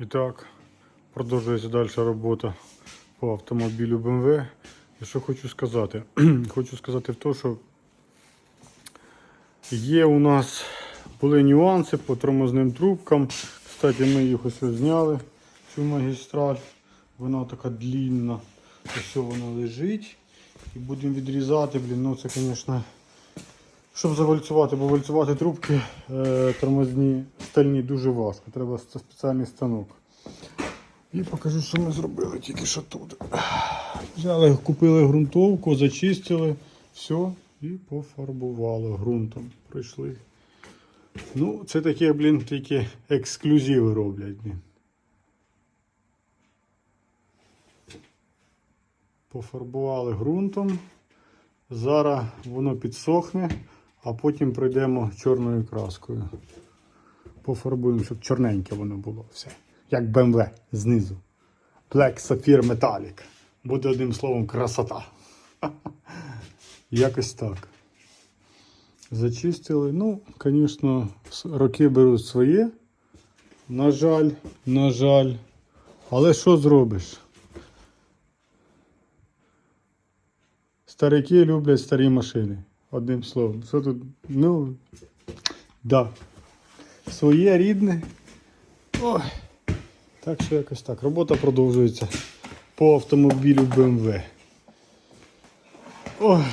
І так, продовжується далі робота по автомобілю BMW. І що хочу сказати? хочу сказати в те, що є у нас були нюанси по тормозним трубкам. Кстати, ми їх ось зняли, цю магістраль. Вона така длінна. Ось вона лежить. І будемо відрізати, блін, ну це, звісно, щоб завальцювати, бо вальцювати трубки е, тормозні стальні дуже важко. Треба спеціальний станок. І покажу, що ми зробили тільки що тут. Взяли, купили ґрунтовку, зачистили, все і пофарбували ґрунтом. Пройшли. Ну, це таке, блін, тільки ексклюзиви роблять. Блін. Пофарбували ґрунтом. Зараз воно підсохне, а потім пройдемо чорною краскою. Пофарбуємо, щоб чорненьке воно було все. Як BMW знизу. Black Sapphire Metallic. Буде одним словом красота. Якось так. Зачистили. Ну, звісно, роки беруть своє. На жаль, на жаль. Але що зробиш? Старики люблять старі машини. Одним словом. Що тут? Ну, да. Своє рідне. Ой. Так що якось так. Робота продовжується по автомобілю BMW. Ой.